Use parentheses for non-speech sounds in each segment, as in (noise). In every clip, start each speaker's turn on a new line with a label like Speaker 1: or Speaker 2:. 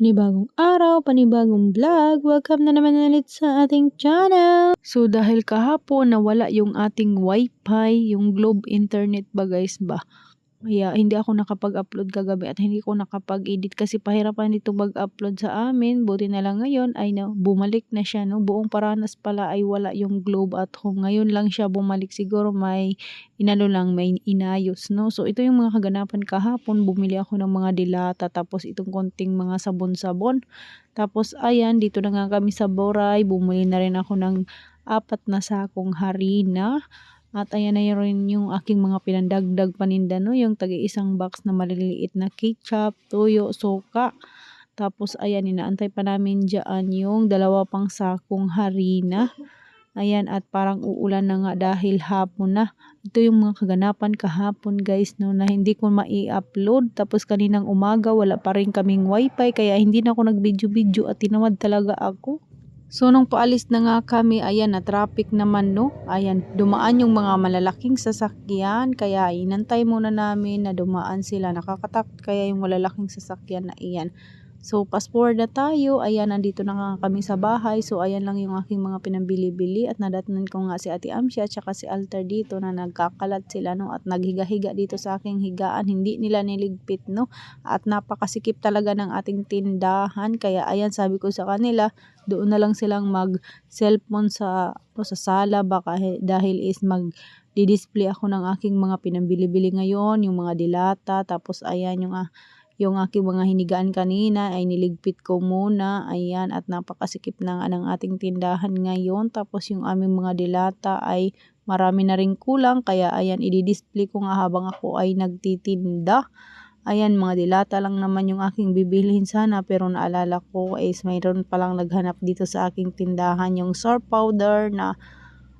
Speaker 1: Panibagong araw, panibagong vlog. Welcome na naman ulit sa ating channel. So dahil kahapon nawala yung ating wifi, yung globe internet ba guys ba? Kaya hindi ako nakapag-upload kagabi at hindi ko nakapag-edit kasi pahirapan dito mag-upload sa amin. Buti na lang ngayon ay na, bumalik na siya. No? Buong paranas pala ay wala yung globe at home. Ngayon lang siya bumalik. Siguro may inano lang, may inayos. No? So ito yung mga kaganapan kahapon. Bumili ako ng mga dilata tapos itong konting mga sabon-sabon. Tapos ayan, dito na nga kami sa Boray. Bumili na rin ako ng apat na sakong harina. At ayan na rin yung aking mga pinandagdag paninda no, yung tagi isang box na maliliit na ketchup, toyo, suka. Tapos ayan, inaantay pa namin dyan yung dalawa pang sakong harina. Ayan, at parang uulan na nga dahil hapon na. Ito yung mga kaganapan kahapon guys no, na hindi ko mai-upload. Tapos kaninang umaga wala pa rin kaming wifi kaya hindi na ako nag-video-video at tinamad talaga ako. So nung paalis na nga kami, ayan na traffic naman no. Ayan, dumaan yung mga malalaking sasakyan kaya inantay muna namin na dumaan sila. Nakakatakot kaya yung malalaking sasakyan na iyan. So, fast forward na tayo. Ayan, nandito na kami sa bahay. So, ayan lang yung aking mga pinambili-bili. At nadatnan ko nga si Ate Amsia at si Alter dito na nagkakalat sila, no? At naghiga-higa dito sa aking higaan. Hindi nila niligpit, no? At napakasikip talaga ng ating tindahan. Kaya, ayan, sabi ko sa kanila, doon na lang silang mag-cellphone sa, o sa sala. Baka dahil is mag di-display ako ng aking mga pinambili-bili ngayon. Yung mga dilata. Tapos, ayan, yung... Uh, yung aking mga hinigaan kanina ay niligpit ko muna. Ayan, at napakasikip na nga ng ating tindahan ngayon. Tapos yung aming mga dilata ay marami na rin kulang. Kaya ayan, i-display ko nga habang ako ay nagtitinda. Ayan, mga dilata lang naman yung aking bibilhin sana. Pero naalala ko is mayroon palang naghanap dito sa aking tindahan yung soap powder na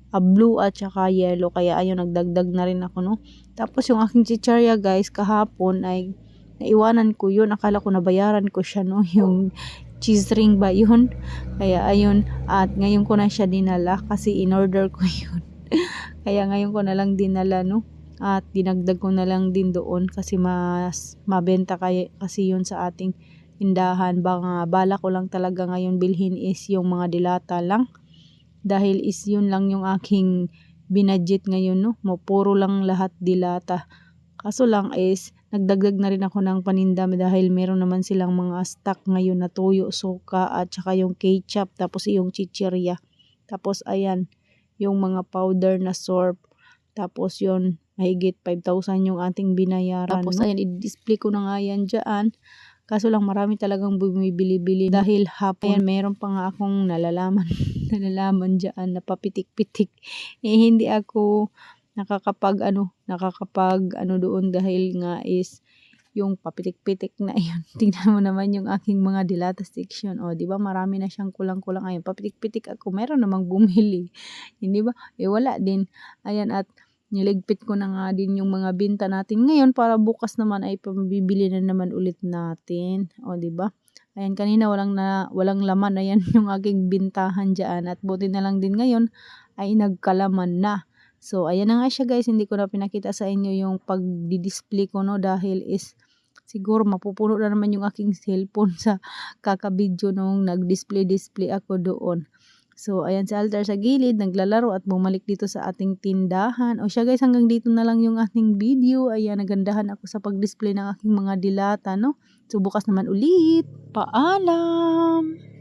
Speaker 1: uh, blue at saka yellow. Kaya ayun, nagdagdag na rin ako, no. Tapos yung aking chicharya guys, kahapon ay naiwanan ko yun. Akala ko nabayaran ko siya, no? (laughs) Yung cheese ring ba yun? Kaya ayun, at ngayon ko na siya dinala kasi in-order ko (laughs) yun. Kaya ngayon ko na lang dinala, no? At dinagdag ko na lang din doon kasi mas mabenta kaya, kasi yun sa ating tindahan. Baka bala ko lang talaga ngayon bilhin is yung mga dilata lang. Dahil is yun lang yung aking binadget ngayon, no? Puro lang lahat dilata. Kaso lang is nagdagdag na rin ako ng paninda dahil meron naman silang mga stock ngayon na tuyo, suka at saka yung ketchup tapos yung chichirya. Tapos ayan, yung mga powder na sorb. Tapos yon mahigit 5,000 yung ating binayaran. Tapos no? ayan, i-display ko na nga yan dyan. Kaso lang marami talagang bumibili-bili dahil hapon ayan, meron pa nga akong nalalaman, (laughs) nalalaman dyan na papitik-pitik. Eh hindi ako nakakapag ano, nakakapag ano doon dahil nga is yung papitik-pitik na (laughs) yun. Tingnan mo naman yung aking mga dilata section. O, di ba marami na siyang kulang-kulang ayun. Papitik-pitik ako. Meron namang bumili. (laughs) Hindi ba? Eh, wala din. Ayan, at niligpit ko na nga din yung mga binta natin ngayon para bukas naman ay pambibili na naman ulit natin. O, di ba? Ayan, kanina walang, na, walang laman. Ayan (laughs) yung aking bintahan dyan. At buti na lang din ngayon ay nagkalaman na. So, ayan na nga siya guys. Hindi ko na pinakita sa inyo yung pag-display ko no dahil is siguro mapupuno na naman yung aking cellphone sa kakabidyo nung nag-display-display ako doon. So, ayan si Alter sa gilid, naglalaro at bumalik dito sa ating tindahan. O siya guys, hanggang dito na lang yung ating video. Ayan, nagandahan ako sa pag-display ng aking mga dilata, no? So, bukas naman ulit. Paalam!